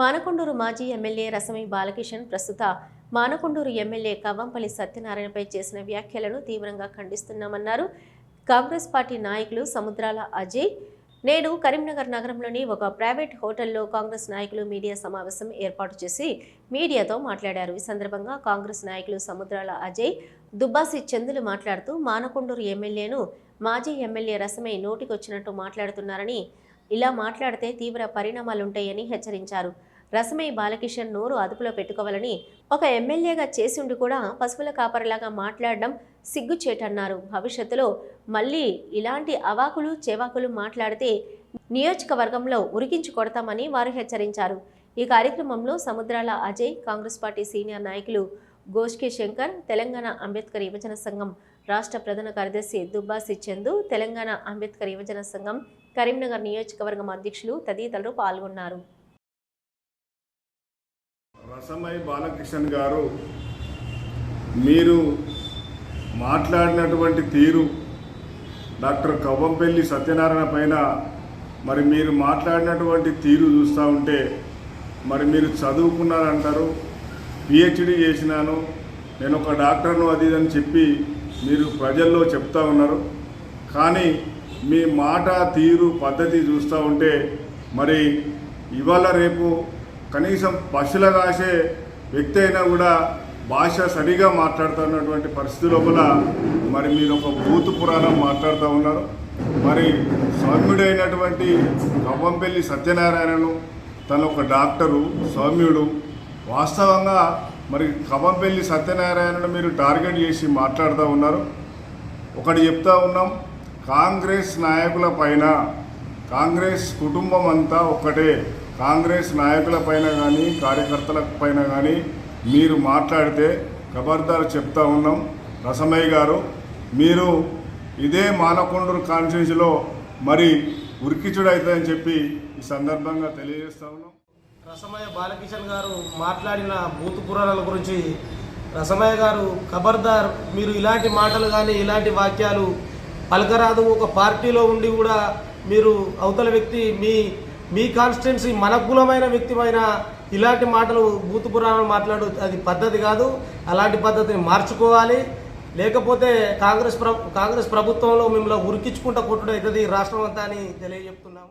మానకొండూరు మాజీ ఎమ్మెల్యే రసమి బాలకిషన్ ప్రస్తుత మానకొండూరు ఎమ్మెల్యే కవ్వంపల్లి సత్యనారాయణపై చేసిన వ్యాఖ్యలను తీవ్రంగా ఖండిస్తున్నామన్నారు. కాంగ్రెస్ పార్టీ నాయకులు సముద్రాల అజయ్ నేడు కరీంనగర్ నగరంలోని ఒక ప్రైవేట్ హోటల్లో కాంగ్రెస్ నాయకులు మీడియా సమావేశం ఏర్పాటు చేసి మీడియాతో మాట్లాడారు. ఈ సందర్భంగా కాంగ్రెస్ నాయకులు సముద్రాల అజయ్ దుబ్బాసి చందులు మాట్లాడుతూ మానకొండూరు ఎమ్మెల్యేను మాజీ ఎమ్మెల్యే రసమై నోటికొచ్చినట్టు మాట్లాడుతున్నారని ఇలా మాట్లాడితే తీవ్ర పరిణామాలుంటాయని హెచ్చరించారు. రసమై బాలకిషన్ నోరు అదుపులో పెట్టుకోవాలని ఒక ఎమ్మెల్యేగా చేసిండు కూడా పశువుల కాపరిలాగా మాట్లాడడం సిగ్గుచేటన్నారు. భవిష్యత్తులో మళ్ళీ ఇలాంటి అవాకులు చేవాకులు మాట్లాడితే నియోజకవర్గంలో ఉరికించి కొడతామని వారు హెచ్చరించారు. ఈ కార్యక్రమంలో సముద్రాల అజయ్ కాంగ్రెస్ పార్టీ సీనియర్ నాయకులు గోష్కి శంకర్ తెలంగాణ అంబేద్కర్ యువజన సంఘం రాష్ట్ర ప్రధాన కార్యదర్శి దుబ్బాసి చందు తెలంగాణ అంబేద్కర్ యువజన సంఘం కరీంనగర్ నియోజకవర్గం అధ్యక్షులు తదితరులు పాల్గొన్నారు. రసమై బాలకృష్ణన్ గారు మీరు మాట్లాడినటువంటి తీరు డాక్టర్ కవ్వంపల్లి సత్యనారాయణ పైన మరి మీరు మాట్లాడినటువంటి తీరు చూస్తూ ఉంటే మరి మీరు చదువుకున్నారంటారు పిహెచ్డి చేసినాను నేను ఒక డాక్టర్ను అది ఇది అని చెప్పి మీరు ప్రజల్లో చెప్తా ఉన్నారు. కానీ మీ మాట తీరు పద్ధతి చూస్తూ ఉంటే మరి ఇవాళ రేపు కనీసం పశుల కాసే వ్యక్తి అయినా కూడా భాష సరిగా మాట్లాడుతున్నటువంటి పరిస్థితి లోపల మరి మీరు ఒక భూతు పురాణం మాట్లాడుతూ ఉన్నారు. మరి సౌమ్యుడైనటువంటి కవ్వంపల్లి సత్యనారాయణను తను ఒక డాక్టరు సౌమ్యుడు వాస్తవంగా మరి కవ్వంపల్లి సత్యనారాయణను మీరు టార్గెట్ చేసి మాట్లాడుతూ ఉన్నారు. ఒకటి చెప్తా ఉన్నాం కాంగ్రెస్ నాయకుల పైన కాంగ్రెస్ కుటుంబం అంతా ఒక్కటే. కాంగ్రెస్ నాయకుల పైన కానీ కార్యకర్తల పైన కానీ మీరు మాట్లాడితే ఖబర్దారు చెప్తా ఉన్నాం. రసమయ్య గారు మీరు ఇదే మానకొండూరు కాన్స్టిట్యూన్సీలో మరి ఉరికిచుడు అవుతుందని చెప్పి ఈ సందర్భంగా తెలియజేస్తా ఉన్నాం. రసమయ్య బాలకిషన్ గారు మాట్లాడిన భూతు పురాణాల గురించి రసమయ్య గారు ఖబర్దార్ మీరు ఇలాంటి మాటలు కానీ ఇలాంటి వాక్యాలు పలకరాదు. ఒక పార్టీలో ఉండి కూడా మీరు అవతల వ్యక్తి మీ మీ కాన్స్టిట్యున్సీ మనకులమైన వ్యక్తిమైన ఇలాంటి మాటలు భూత పురాణాలు మాట్లాడు అది పద్ధతి కాదు. అలాంటి పద్ధతిని మార్చుకోవాలి. లేకపోతే కాంగ్రెస్ ప్ర కాంగ్రెస్ ప్రభుత్వంలో మిమ్మల్ని ఉరికించుకుంటా కొట్టుడు అవుతుంది రాష్ట్రం అంతా అని తెలియజెప్తున్నాం